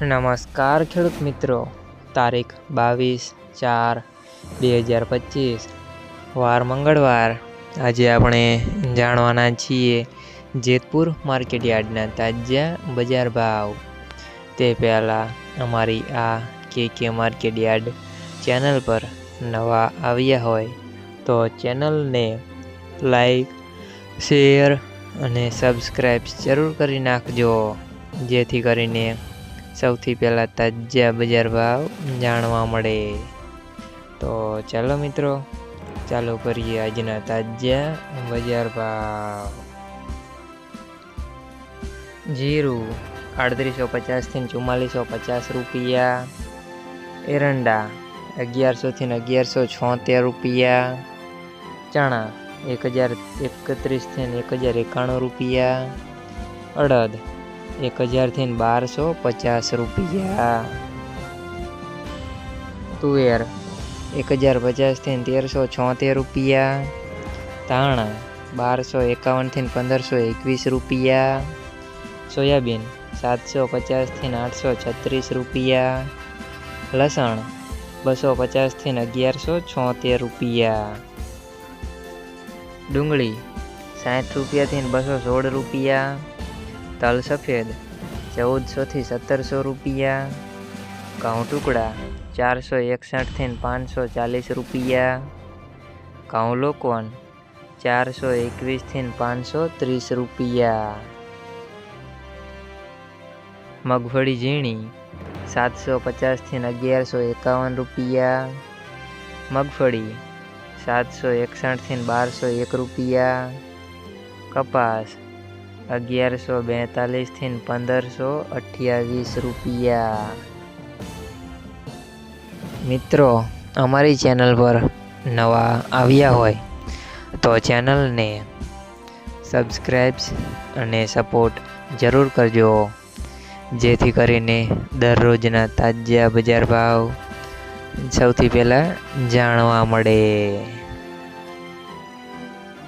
નમસ્કાર ખેડૂત મિત્રો. તારીખ બાવીસ ચાર બે હજાર પચીસ. વાર મંગળવાર. આજે આપણે જાણવાના છીએ જેતપુર માર્કેટ યાર્ડના તાજા બજાર ભાવ. તે પહેલાં અમારી આ કે કે માર્કેટ યાર્ડ ચેનલ પર નવા આવ્યા હોય તો ચેનલને લાઈક, શેર અને સબસ્ક્રાઈબ જરૂર કરી નાખજો. જેથી કરીને સૌથી પહેલાં તાજા બજાર ભાવ જાણવા મળે. તો ચાલો મિત્રો, ચાલુ કરીએ આજના તાજા બજાર ભાવ. જીરું આડત્રીસો પચાસથી ચુમ્માલીસો પચાસ રૂપિયા. એરંડા અગિયારસોથી અગિયારસો છોતેર રૂપિયા. ચણા એક હજાર એકત્રીસથી એક હજાર એકાણું રૂપિયા. અડદ એક હજારથી બારસો પચાસ રૂપિયા. તુવેર એક હજાર પચાસથી તેરસો છોતેર રૂપિયા. ધાણા બારસો એકાવનથી પંદરસો એકવીસ રૂપિયા. સોયાબીન, સાતસો પચાસથી આઠસો છત્રીસ રૂપિયા. લસણ, બસો પચાસથી અગિયારસો છોતેર રૂપિયા. ડુંગળી, સાઠ રૂપિયાથી બસો સોળ રૂપિયા. તલ સફેદ, ચૌદસોથી સત્તરસો રૂપિયા. ઘઉં ટુકડા, ચારસો એકસઠથી પાંચસો ચાલીસ રૂપિયા. ઘઉં લોકોન ચારસો એકવીસથી પાંચસો ત્રીસ રૂપિયા. મગફળી ઝીણી, સાતસો પચાસથી અગિયારસો એકાવન રૂપિયા. મગફળી, સાતસો એકસઠથી બારસો એક રૂપિયા. કપાસ અગિયારસો બેતાલીસથી પંદરસો અઠ્યાવીસ રૂપિયા. મિત્રો, અમારી ચેનલ પર નવા આવ્યા હોય તો ચેનલને સબસ્ક્રાઈબ્સ અને સપોર્ટ જરૂર કરજો. જેથી કરીને દરરોજના તાજા બજાર ભાવ સૌથી પહેલાં જાણવા મળે.